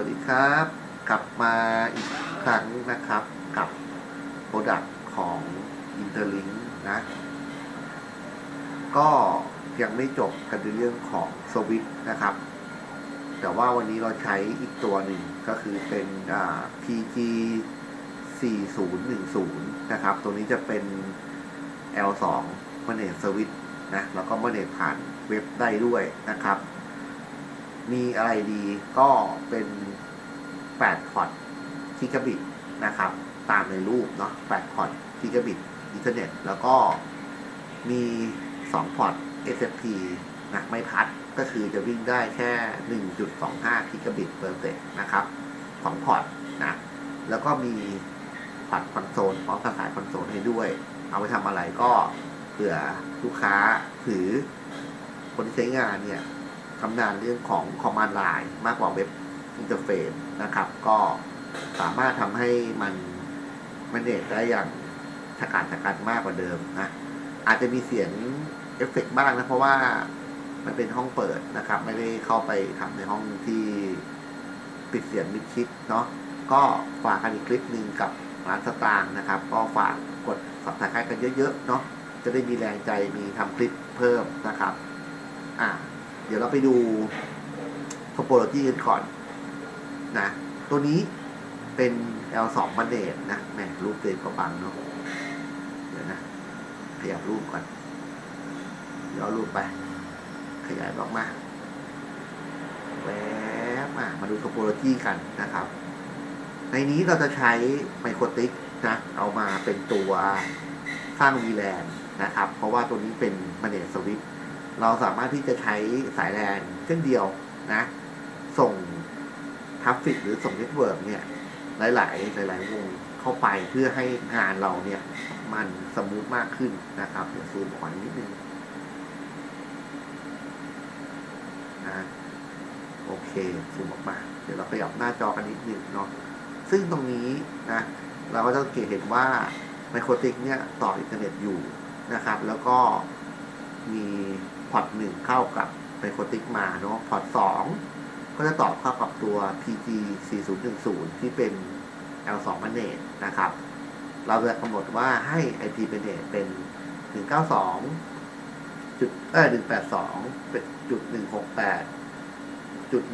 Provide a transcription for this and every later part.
วัสดีครับ กลับมาอีกครั้งนะครับกับโปรดักต์ของ Interlink นะ ก็ยังไม่จบกันในเรื่องของสวิตนะครับ แต่ว่าวันนี้เราใช้อีกตัวหนึ่งก็คือเป็น PG 4010 นะครับ ตัวนี้จะเป็น L2 Manage Switch นะ แล้วก็ Manage ผ่านเว็บได้ด้วยนะครับ มีอะไรดีก็เป็น8พอร์ตกิกะบิตนะครับ ตามในรูปเนาะ8พอร์ตกิกะบิตอินเทอร์เน็ต แล้วก็มี 2 พอร์ต SFP นะไม่พัดก็คือจะวิ่งได้แค่ 1.25กิกะบิตเปอร์เซกนะครับ 2 พอร์ตนะ แล้วก็มีพอร์ตคอนโซลพร้อมกับสายคอนโซลให้ด้วย เอาไปทำอะไรก็เผื่อลูกค้าหรือคนที่ใช้งานเนี่ย ทำงานเรื่องของ Command Line มากกว่าเว็บอินเทอร์เฟซนะครับ ก็สามารถทำให้มันมันเนตได้อย่างฉกาจฉกันมากกว่าเดิมนะ อาจจะมีเสียงเอฟเฟกต์บ้างนะ เพราะว่ามันเป็นห้องเปิดนะครับ ไม่ได้เข้าไปทำในห้องที่ปิดเสียงมิดชิดเนาะก็ฝากกันอีกคลิปหนึ่งกับร้านสตางค์นะครับ ก็ฝากกดสับสไครต์กันเยอะๆเนาะจะได้มีแรงใจมีทำคลิปเพิ่มนะครับ อ่า เดี๋ยวเราไปดูโทโปโลจีกันก่อนนะ ตัวนี้เป็น L2 มันเดทนะแหมรูปเต็มก็บังเนาะเดี๋ยวนะขยับรูปก่อนย้อรูปไป ขยายออกมาแวบมามาดูโทโปโลจีกันนะครับ ในนี้เราจะใช้ไมโครติกนะเอามาเป็นตัวสร้าง VLAN นะครับ เพราะว่าตัวนี้เป็นมันเดทสวิต เราสามารถที่จะใช้สายแลนเช่นเดียวนะ ส่งทัฟฟิกหรือส่งเน็ตเวิร์กเนี่ย หลาย ๆ หลาย ๆ วงเข้าไปเพื่อให้งานเราเนี่ย มันสมูทมากขึ้นนะครับเดี๋ยวซูมออกนิดนึงนะโอเคซูมออกมา เดี๋ยวเราขยับหน้าจอกันนิดนึงเนาะซึ่งตรงนี้นะ เราก็จะเกตเห็นว่าไมโครติกเนี่ย ต่ออินเทอร์เน็ตอยู่นะครับ แล้วก็มี พอร์ตหนึ่งเข้ากับไมโครติกมาเนาะพอร์ตสองก็จะต่อเข้ากับตัว PG 4010ที่เป็น L2 Manage นะครับ เราจะกำหนดว่าให้ IP Manage เป็น 192จุดเออ182เป็นจุด168จุด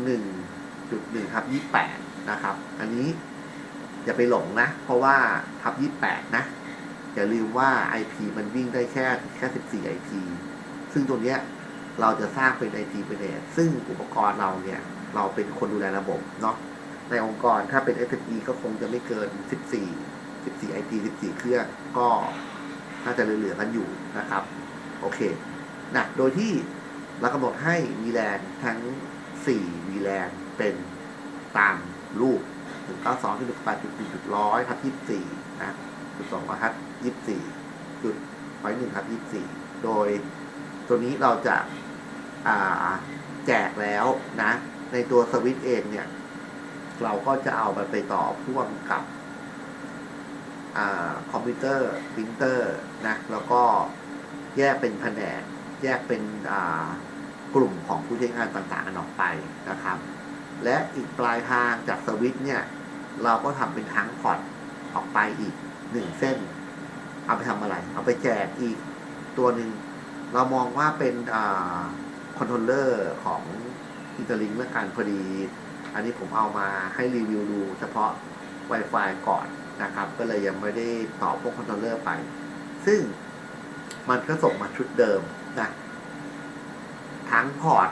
1จุด1ครับ28 นะครับ อันนี้อย่าไปหลงนะ เพราะว่าทับ 28 นะ อย่าลืมว่า IP มันวิ่งได้แค่แค่ 14 IP ซึ่งตัวเนี้ยเราจะสร้างเป็น IP เป็นเนซึ่งอุปกรณ์เราเนี่ย เราเป็นคนดูแลระบบเนาะในองค์กรถ้าเป็น SME ก็คงจะไม่เกิน 14 14 IP 14 เครื่องก็น่าจะเหลือๆกันอยู่นะครับ โอเคนะโดยที่เรากำหนดให้ VLAN ทั้ง4 VLAN เป็นตามรูป192จุด8จุด1จุด100ทับ24 นะจุด2ทับ24 จุดไว้1ทับ24 โดย ตัวนี้เราจะาแจกแล้วนะ ในตัวสวิตเองเนี่ย เราก็จะเอาไปไปต่อพ่วงกับอคอมพิวเตอร์ปรินเตอร์นะ แล้วก็แยกเป็นแผนก แยกเป็นกลุ่มของผู้ใช้งานต่างๆ ออกไปนะครับ และอีกปลายทางจากสวิตเนี่ย เราก็ทำเป็นทั้งพอร์ตออกไปอีกหนึ่งเส้น เอาไปทำอะไร เอาไปแจกอีกตัวหนึ่ง เรามองว่าเป็นอคอนโทรลเลอร์ของอินเตอร์ลิงเมื่อการพอดี อันนี้ผมเอามาให้รีวิวดูเฉพาะ Wi-Fi ก่อนนะครับ ก็เลยยังไม่ได้ต่อพวกคอนโทรลเลอร์ไป ซึ่งมันก็ส่งมาชุดเดิมนะทั้งพอร์ต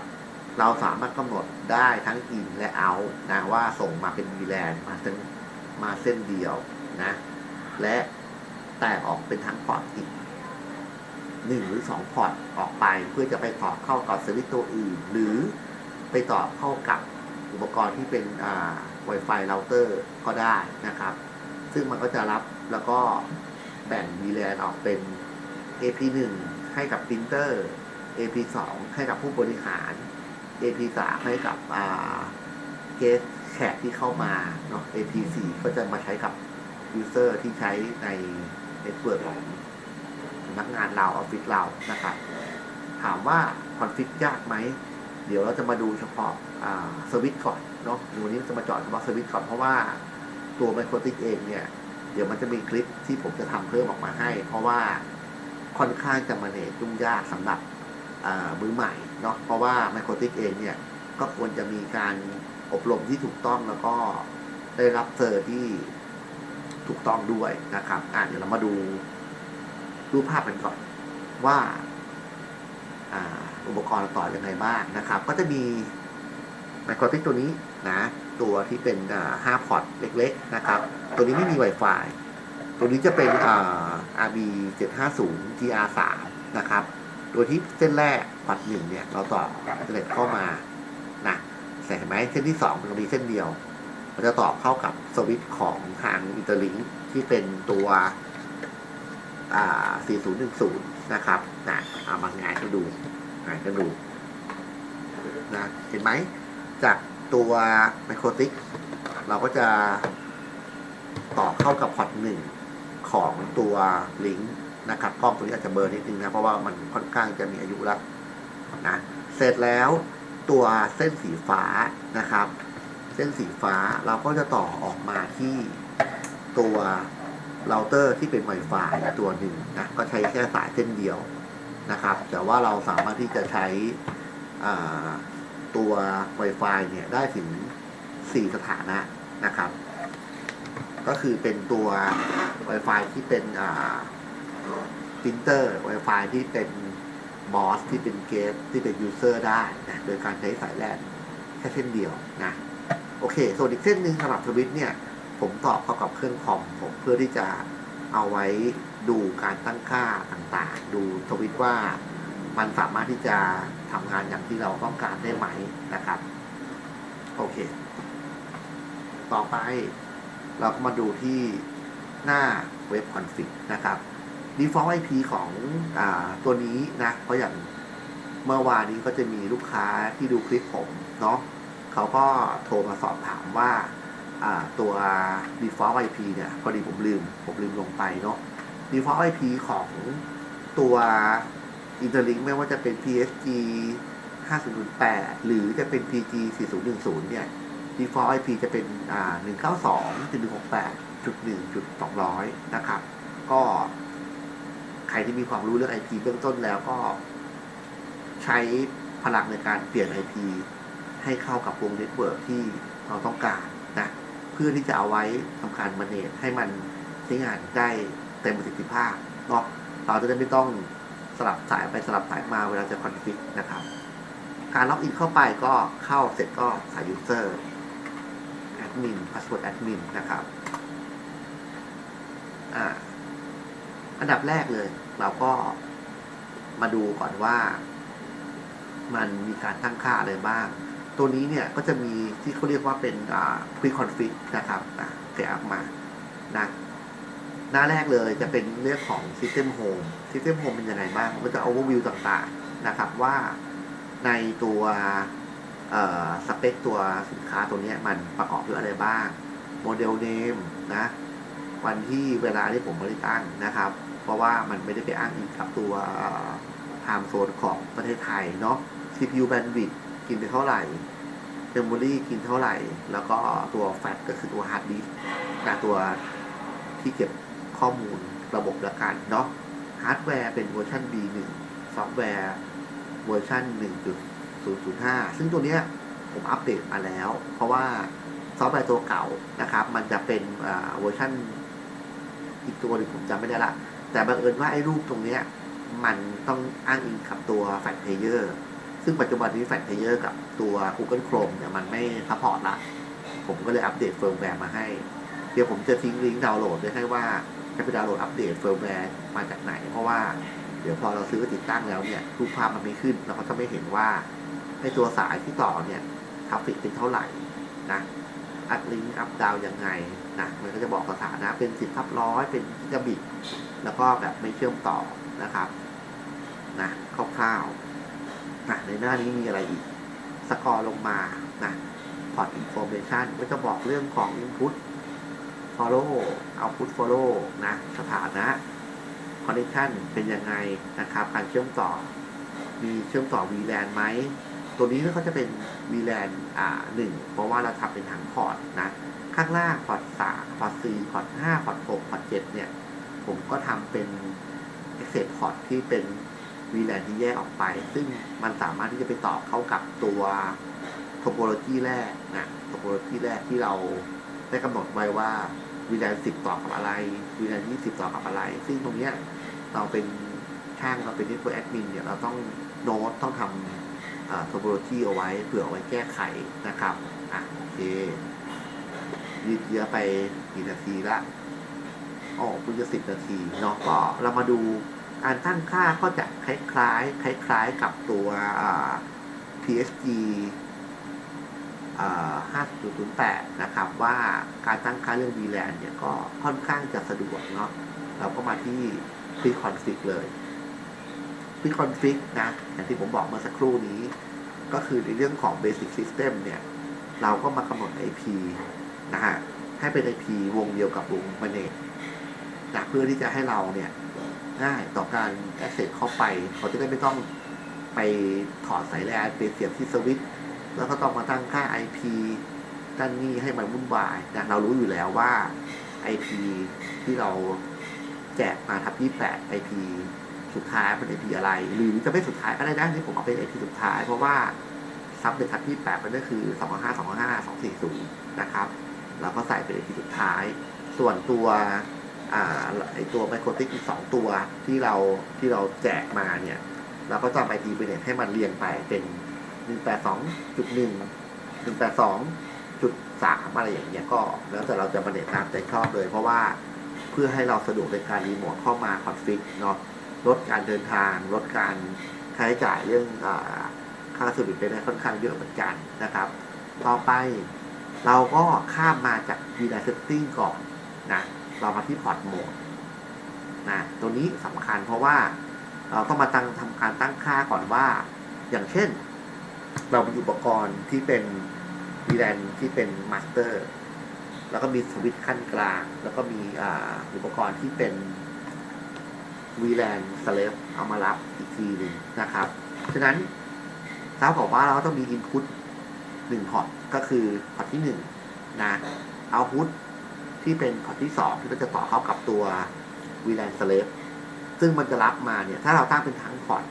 เราสามารถกำหนดได้ทั้ง in และ out นะว่าส่งมาเป็น VLAN มาเส้นมาเส้นเดียวนะ และแตกออกเป็นทั้งพอร์ตอีก หนึ่งหรือสองพอร์ตออกไป เพื่อจะไปต่อเข้ากับสวิตตัวอื่น หรือไปต่อเข้ากับอุปกรณ์ที่เป็นอ่า Wi-Fi เราเตอร์ก็ได้นะครับ ซึ่งมันก็จะรับแล้วก็แบ่ง VLAN ออกเป็น AP1 ให้กับปรินเตอร์ AP2 ให้กับผู้บริหาร AP3 ให้กับอ่าเกสแขกที่เข้ามาเนาะ AP4 ก็จะมาใช้กับ user ที่ใช้ในเน็ตเวิร์กของำนักงานเราออฟฟิศเรานะครับถามว่าคอนฟิกยากไหม เดี๋ยวเราจะมาดูเฉพาะสวิตช์ก่อนเนาะดี๋ยววันนี้จะมาจอดเฉพาะสวิตช์ก่อนเพราะว่าตัวไมโครติกเองเนี่ย เดี๋ยวมันจะมีคลิปที่ผมจะทำเพิ่มออกมาให้ เพราะว่าค่อนข้างจะมาเนจยุ่งยากสำหรับมือใหม่เนาะเพราะว่าไมโครติกเองเนี่ย ก็ควรจะมีการอบรมที่ถูกต้องแล้วก็ได้รับเซอร์ที่ถูกต้องด้วยนะครับอะเดี๋ยวเรามาดู รูปภาพกันก่อนว่าอุปกรณ์ต่อยังไงบ้างนะครับ ก็จะมีไมโครติกตัวนี้นะ ตัวที่เป็นอ่า5พอร์ตเล็กๆนะครับ ตัวนี้ไม่มี Wi-Fi ตัวนี้จะเป็นอ่า RB 750 GR 3 นะครับโดยที่เส้นแรกพอร์ตหนึ่งเนี่ย เราต่ออินเทอร์เน็ตเข้ามานะแต่เห็นไหมเส้นที่สองมันมีเส้นเดียวมันจะต่อเข้ากับสวิตช์ของทางอินเตอร์ลิงที่เป็นตัว 4010 นะครับนะเอามางานให้ดูงานให้ดูนะเห็นไหม จากตัวไมโครติกเราก็จะต่อเข้ากับพอร์ตหนึ่งของตัวลิงก์นะครับกล้องตัวนี้อาจจะเบอร์นิดนึงนะ เพราะว่ามันค่อนข้างจะมีอายุแล้วนะเสร็จแล้วตัวเส้นสีฟ้านะครับ เส้นสีฟ้าเราก็จะต่อออกมาที่ตัว เราเตอร์ที่เป็น Wi-Fi ตัวหนึ่งนะก็ใช้แค่สายเส้นเดียวนะครับ แต่ว่าเราสามารถที่จะใช้ตัว Wi-Fi เนี่ยได้ถึง 4 สถานะนะครับ ก็คือเป็นตัว Wi-Fi ที่เป็นอ่าปรินเตอร์ Wi-Fi ที่เป็นบอสที่เป็นเกสที่เป็นยูเซอร์ได้นะโดยการใช้สายแลนแค่เส้นเดียวนะ โอเค ส่วนอีกเส้นหนึ่งสำหรับทวิตเนี่ย ผมต่อเข้ากับเครื่องคอมผมเพื่อที่จะเอาไว้ดูการตั้งค่าต่างๆ ดูทวิตว่ามันสามารถที่จะทำงานอย่างที่เราต้องการได้ไหมนะครับ โอเค ต่อไปเราก็มาดูที่หน้าเว็บคอนฟิกนะครับ default IP ของอตัวนี้นะ เพราะอย่างเมื่อวานนี้ก็จะมีลูกค้าที่ดูคลิปผมเนาะเขาก็โทรมาสอบถามว่า ตัว default IP เนี่ยพอดีผมลืม ผมลืมลงไปเนาะ default IP ของตัว Interlink ไม่ว่าจะเป็น PSG 5008 หรือจะเป็น PG 4010 เนี่ย default IP จะเป็นอ่า192.168.1.200 นะครับ ก็ใครที่มีความรู้เรื่อง IP เบื้องต้นแล้วก็ใช้พลังในการเปลี่ยน IP ให้เข้ากับวงเน็ตเวิร์กที่เราต้องการนะ พื่อที่จะเอาไว้ทำการมาเนจให้มันใช้งานได้เต็มประสิทธิภาพเนาะเราจะได้ไม่ต้องสลับสายไปสลับสายมาเวลาจะคอนฟิกนะครับ การล็อกอินเข้าไปก็เข้าเสร็จก็ใส่ยูเซอร์แอดมินพาสเวิร์ดแอดมินนะครับอ่าอันดับแรกเลย เราก็มาดูก่อนว่า มันมีการตั้งค่าอะไรบ้าง ตัวนี้เนี่ยก็จะมีที่เขาเรียกว่าเป็นอ่า pre-config นะครับอะแกะออกมานะหน้าแรกเลยจะเป็นเรื่องของ system home system home เป็นยังไงบ้างมันจะ overview ต่างๆนะครับว่าในตัวสเปคตัวสินค้าตัวนี้มันประกอบด้วยอะไรบ้าง โมเดลเนมนะวันที่เวลาที่ผมบริตั้งนะครับ เพราะว่ามันไม่ได้ไปอ้างอิงกับตัวไทม์โซนของประเทศไทยเนาะ CPU bandwidth กินไปเท่าไหร่ memory กินเท่าไหร่ แล้วก็ตัวแฟลชก็คือตัว hard disk นะตัวที่เก็บข้อมูลระบบละกันเนาะฮาร์ดแวร์เป็นเวอร์ชัน B1 ซอฟต์แวร์เวอร์ชัน1.005 ซึ่งตัวเนี้ยผมอัปเดตมาแล้ว เพราะว่าซอฟต์แวร์ตัวเก่านะครับ มันจะเป็นอ่าเวอร์ชันอีกตัวหนึ่งผมจำไม่ได้ละ แต่บังเอิญว่าไอ้รูปตรงเนี้ยมันต้องอ้างอิงกับตัวแฟลชเพลเยอร์ ซึ่งปัจจุบันนี้แฟลชเพลเยอร์กับตัว Google Chrome เนี่ยมันไม่ซัพพอร์ตละ ผมก็เลยอัปเดตเฟิร์มแวร์มาให้ เดี๋ยวผมจะทิ้งลิงก์ดาวน์โหลดไว้ให้ว่าจะไปดาวน์โหลดอัปเดตเฟิร์มแวร์มาจากไหน เพราะว่าเดี๋ยวพอเราซื้อติดตั้งแล้วเนี่ยรูปภาพมันไม่ขึ้นเราก็จะไม่เห็นว่าไอ้ตัวสายที่ต่อเนี่ยทราฟฟิกเป็นเท่าไหร่นะอัดลิงก์อัพดาวยังไงนะมันก็จะบอกสถานะเป็นสิบทับร้อยเป็นกิกะบิตแล้วก็แบบไม่เชื่อมต่อนะครับนะคร่าวๆ นะในหน้านี้มีอะไรอีก สกอร์ลงมานะพอร์ตอินโฟเมชันก็จะบอกเรื่องของ Input Follow Output Follow นะสถานะ Connection เป็นยังไงนะครับ การเชื่อมต่อ มีเชื่อมต่อ VLAN ไหม ตัวนี้ก็จะเป็น VLAN อ่าหนึ่งเพราะว่าเราทำเป็นทั้งพอร์ตนะ ข้างล่างพอร์ตสามพอร์ตสี่พอร์ตห้าพอร์ตหกพอร์ตเจ็ดเนี่ย ผมก็ทำเป็น Access Port ที่เป็น VLAN ที่แยกออกไป ซึ่งมันสามารถที่จะไปต่อเข้ากับตัว topology แรกนะ topology แรกที่เราได้กำหนดไว้ว่า VLAN 10ต่อกับอะไร VLAN 20ต่อกับอะไร ซึ่งตรงเนี้ยเราเป็นช่างเราเป็น network admin เนี่ยเราต้องโน้ตต้องทำโทโปโลจีเอาไว้เผื่ออไว้แก้ไขนะครับอะโอเคยืดเยื้อไปกี่นาทีละอ๋อเพิ่งจะสิบนาทีเนาะก็เรามาดู การตั้งค่าก็จะคล้ายๆคล้ายๆกับตัว PSG 5008 นะครับ ว่าการตั้งค่าเรื่อง VLAN เนี่ยก็ค่อนข้างจะสะดวกเนาะเราก็มาที่ pre-config เลย pre-config นะอย่างที่ผมบอกเมื่อสักครู่นี้ ก็คือในเรื่องของ basic system เนี่ย เราก็มากำหนด IP นะฮะ ให้เป็น IP วงเดียวกับวง manage นะเพื่อที่จะให้เราเนี่ย ง่ายต่อการ access เข้าไป เขาจะได้ไม่ต้องไปถอดสายแลนไปเสียบที่สวิตช์แล้วก็ต้องมาตั้งค่า IP ด้านนี้ให้มันวุ่นวายนะเรารู้อยู่แล้วว่า IP ที่เราแจกมาทับ28 IP สุดท้ายเป็น IP อะไร หรือจะไม่สุดท้ายก็ได้นะที่ผมเอาเป็น IP สุดท้าย เพราะว่าซับในทับ28มันก็คือ 255 255 240 นะครับเราก็ใส่เป็น IP สุดท้าย ส่วนตัว ไอตัวไมโครติกอีกสองตัวที่เราที่เราแจกมาเนี่ย เราก็จะไปทีไปเนี่ยให้มันเรียงไปเป็นหนึ่งแปดสองจุดหนึ่งหนึ่งแปดสองจุดสามอะไรอย่างเงี้ยก็แล้วแต่เราจะมาเน็ตตามใจชอบเลย เพราะว่าเพื่อให้เราสะดวกในการรีโมทเข้ามาคอนฟิกเนาะลดการเดินทาง ลดการค่าใช้จ่ายเรื่องอค่าสวิตไปได้ค่อนข้างเยอะเหมือนกันนะครับ ต่อไปเราก็ข้ามมาจาก v l a n Setting ก่อนนะ เรามาที่พอร์ตโหมดนะตัวนี้สำคัญเพราะว่าเราต้องมาตั้งทำการตั้งค่าก่อนว่า อย่างเช่น เรามีอุปกรณ์ที่เป็น VLAN ที่เป็นมาสเตอร์แล้วก็มีสวิตช์ขั้นกลาง แล้วก็มีอ่าอุปกรณ์ที่เป็น VLAN Slave เอามารับอีกทีหนึ่งนะครับ ฉะนั้นถ้าบอกว่าเราก็ต้องมี Input หนึ่งพอร์ตก็คือพอร์ตที่หนึ่งนะ Output ที่เป็นพอร์ตที่สองที่เราจะต่อเข้ากับตัว VLAN Slave ซึ่งมันจะรับมาเนี่ย ถ้าเราตั้งเป็นทั้งพอร์ต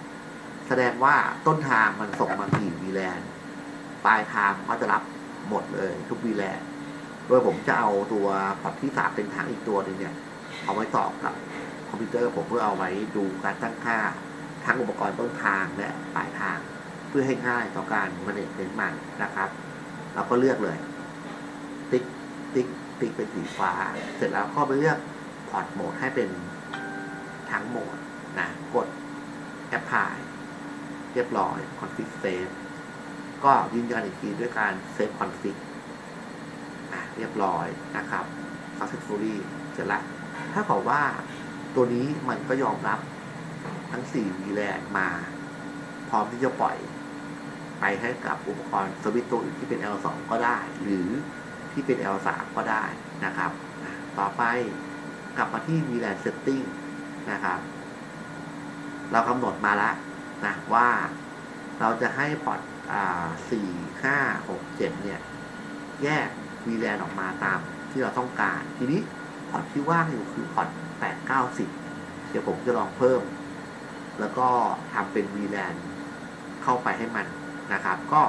แสดงว่าต้นทางมันส่งมากี่ VLAN ปลายทางก็จะรับหมดเลยทุก VLAN โดยผมจะเอาตัวพอร์ตที่สามเป็นทั้งอีกตัวหนึงเนี่ย เอาไว้ต่อกับคอมพิวเตอร์ผมเพื่อเอาไว้ดูการตั้งค่าทั้งอุปกรณ์ต้นทางและปลายทาง เพื่อให้ง่ายต่อการมาเนจเป็นมันนะครับ เราก็เลือกเลย ติ๊ก ติ๊กติ๊กเป็นสีฟ้า เสร็จแล้วก็ไปเลือกพอร์ตโหมดให้เป็นทั้งโหมดนะกด Apply เรียบร้อย Config Save ก็ยืนยันอีกทีด้วยการ Save Config อะเรียบร้อยนะครับ Successfully เสร็จแล้วถ้าบอกว่าตัวนี้มันก็ยอมรับทั้ง4 VLAN มา พร้อมที่จะปล่อย ไปให้กับอุปกรณ์สวิตตัวอื่นที่เป็น L2 ก็ได้ หรือ ที่เป็น L3 ก็ได้นะครับ ต่อไปกลับมาที่ VLAN Setting นะครับ เรากำหนดมาแล้วนะว่าเราจะให้พอร์ตอ่าสี่ห้าหกเจ็ดเนี่ย แยก VLAN ออกมาตามที่เราต้องการ ทีนี้พอร์ตที่ว่างอยู่คือพอร์ตแปดเก้าสิบเดี๋ยวผมจะลองเพิ่ม แล้วก็ทำเป็น VLAN เข้าไปให้มันนะครับ ก็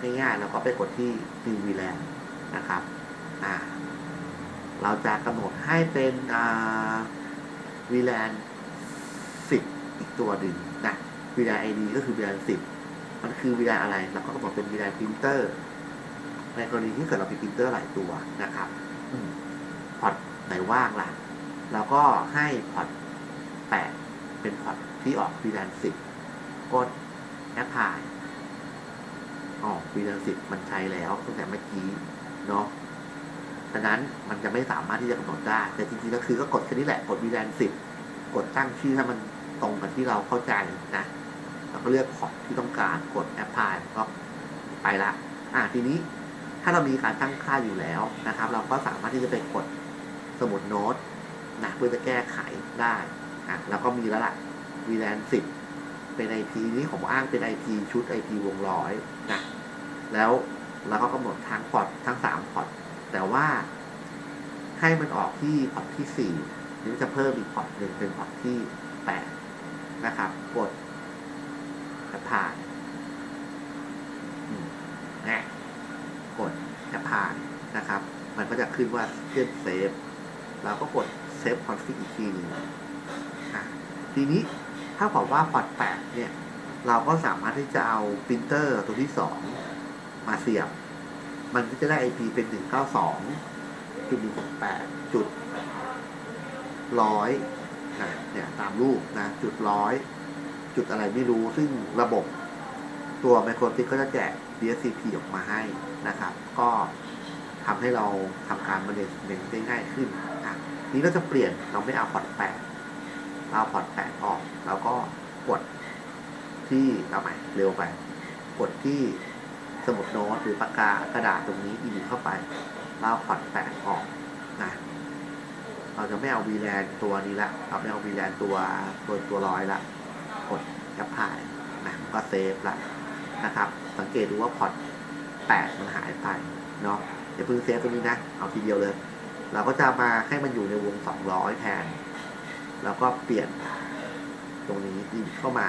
ง่ายๆแล้วก็ไปกดที่ New VLAN นะครับเราจะกำหนดให้เป็นอ่า VLAN 10อีกตัวหนึ่งนะ VLAN ID ก็คือ VLAN 10มันคือ VLAN อะไร เราก็กำหนดเป็น VLAN printer ในกรณีที่เกิดเรามี printer หลายตัวนะครับพอร์ตไหนว่างล่ะเราก็ให้พอร์ต8เป็นพอร์ตที่ออก VLAN 10กด Apply อ๋อ VLAN 10มันใช้แล้วตั้งแต่เมื่อกี้ เนาะดังนั้นมันจะไม่สามารถที่จะกำหนดได้ แต่จริงๆก็คือก็กดแค่นี้แหละกด VLAN 10กดตั้งชื่อให้มันตรงกับที่เราเข้าใจนะแล้วก็เลือกพอร์ตที่ต้องการกด Apply ก็ไปละอ่าทีนี้ถ้าเรามีการตั้งค่าอยู่แล้วนะครับ เราก็สามารถที่จะไปกดสมุดโน้ตนะเพื่อจะแก้ไขได้อะแล้วก็มีแล้วล่ะ VLAN 10เป็น IP นี้ผมอ้างเป็น IP ชุด IP วงร้อยนะแล้ว แล้วก็กำหนดทั้งพอร์ตทั้งสามพอร์ตแต่ว่าให้มันออกที่พอร์ตที่สี่หรือจะเพิ่มอีกพอร์ตหนึ่งเป็นพอร์ตที่แปดนะครับ กดแอปพลายอืมนะกดแอปพลายนะครับ มันก็จะขึ้นว่าเช่อนเซฟเราก็กดเซฟคอนฟิกอีกทีนึ่งอะทีนี้ถ้าบอกว่าพอร์ตแปดเนี่ย เราก็สามารถที่จะเอาปรินเตอร์ตัวที่สอง มาเสียบ มันก็จะได้ IP เป็นหนึ่งเก้าสองจุดหนึ่งหกแปดจุดร้อยนะเนี่ยตามรูปนะ จุดร้อยจุดอะไรไม่รู้ซึ่งระบบตัวไมโครติกก็จะแจก DSCP ออกมาให้นะครับ ก็ทำให้เราทำการมาเนจเมนได้ง่ายขึ้นอะนี้เราจะเปลี่ยนเราไม่เอาพอร์ตแปดเราเอาพอร์ตแปดออก แล้วก็กดที่เอาใหม่เร็วไป กดที่ สมุดโน้ตหรือปากกากระดาษตรงนี้อีกเข้าไปแล้วเอาพอร์ตแปดออกนะเราจะไม่เอาวีแลนตัวนี้ละเราไม่เอาวีแลนตัวตัวตัวร้อยละกดแอปพลายนะก็เซฟละนะครับ สังเกตดูว่าพอร์ตแปดมันหายไปเนาะอย่าเพิ่งเซฟตรงนี้นะ เอาทีเดียวเลย เราก็จะมาให้มันอยู่ในวงสองร้อยแทน แล้วก็เปลี่ยนตรงนี้อีกเข้ามา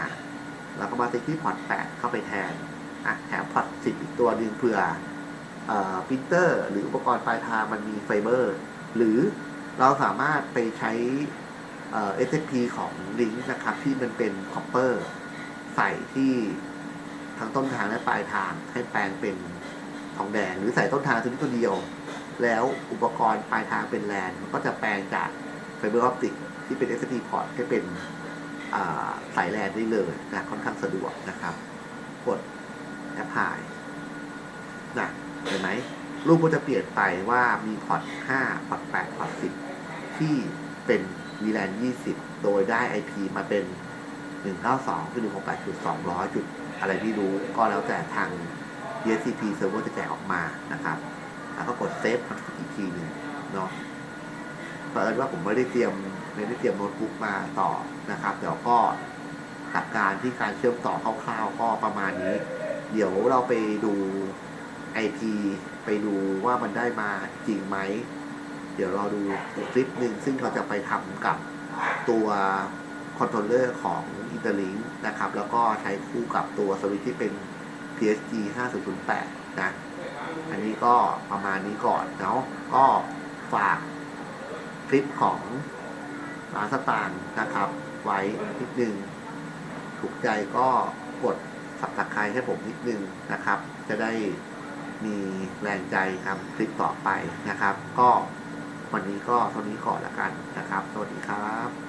แล้วก็มาติดที่พอร์ต8เข้าไปแทน อะแถมพอร์ต10อีกตัวหนึ่งเผื่อเอ่อปริเตอร์ หรืออุปกรณ์ปลายทางมันมีไฟเบอร์ หรือเราสามารถไปใช้เอ่อ SFP ของลิงก์นะครับ ที่มันเป็นคอปเปอร์ใส่ที่ทั้งต้นทางและปลายทางให้แปลงเป็นทองแดง หรือใส่ต้นทางตัวนี้ตัวเดียว แล้วอุปกรณ์ปลายทางเป็นแลนมันก็จะแปลงจากไฟเบอร์ออปติกที่เป็น SFP พอร์ตให้เป็นสายแลนได้เลยนะค่อนข้างสะดวกนะครับ กด แอปพลายนะเห็นไหมรูปก็จะเปลี่ยนไปว่ามีพอร์ต5พอร์ต8พอร์ต10 ที่เป็น VLAN 20 โดยได้ IP มาเป็น 192คือ168จุด200จุดอะไรไม่รู้ ก็แล้วแต่ทาง DSCP server จะแจกออกมานะครับ แล้วก็กดเซฟคอนฟิกอีกทีหนึ่งเนาะเปิดว่าผมไม่ได้เตรียมไม่ได้เตรียมโน้ตบุ๊กมาต่อนะครับ เดี๋ยวก็หลักการที่การเชื่อมต่อคร่าวๆก็ประมาณนี้ เดี๋ยวเราไปดู IP ไปดูว่ามันได้มาจริงไหม เดี๋ยวเราดูคลิปหนึ่งซึ่งเราจะไปทำกับตัวคอนโทรลเลอร์ของ Interlink นะครับ แล้วก็ใช้คู่กับตัวสวิตที่เป็น PSG 5008 นะ อันนี้ก็ประมาณนี้ก่อนเนาะก็ฝากคลิปของร้านสตางค์นะครับ ไว้นิดนึง ถูกใจก็กด สับตะไคร้ให้ผมนิดนึงนะครับ จะได้มีแรงใจทำคลิปต่อไปนะครับ ก็วันนี้ก็เท่านี้ก่อนละกันนะครับ สวัสดีครับ